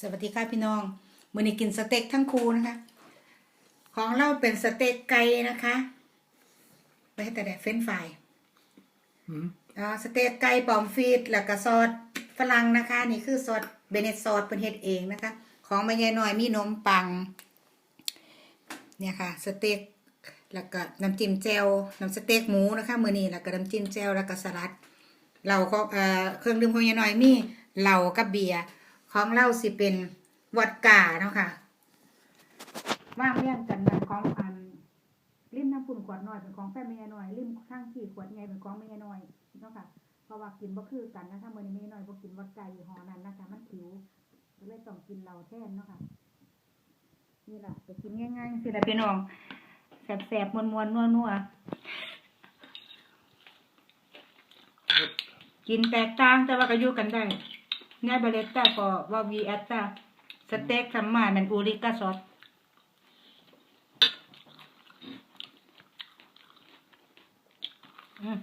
สวัสดีค่ะพี่น้องมื้อนี้กินสเต็กทั้งคู่นะคะ ของเราเป็นสเต็กไก่นะคะไว้ให้แต่แดดเฟรนช์ฟรายอืมอ่าสเต็กไก่ปอมฟีดแล้วก็ซอสฝรั่งนะคะ นี่คือซอสเบเนตซอสเป็นเฮ็ดเองนะคะ ของแม่ยายน้อยมีนมปัง เนี่ยค่ะ สเต็กแล้วก็น้ำจิ้มแจ่วน้ำสเต็กหมูนะคะมื้อนี้แล้วก็น้ำจิ้มแจ่วแล้วก็สลัด เราก็เอ่อเครื่องดื่มของยายน้อยมีเหล้ากับเบียร์ ของเราสิเป็นวอดกาเนาะค่ะว่างเรียงกันนะของอันริมน้ำปุ่นขวดน้อยเป็นของแฟนแม่ยน้อยริมข้างที่ขวดใหญ่เป็นของแม่ยน้อยเนาะค่ะเพราะว่ากินบ่คือกันนะคะมื้อนี้แม่ยน้อยบ่กินวอดก้ายี่ห้อนั้นนะคะมันผิวก็เลยต้องกินเหล้าแทนเนาะค่ะนี่แหละไปกินง่ายๆสิล่ะพี่น้องแสบๆมวนๆนัวๆกินแตกต่างแต่ว่าก็อยู่กันได้ แน่บาเลตตาก็ว่าวีแอตตาสเต็กซัมามันอูริก้าซอสอืม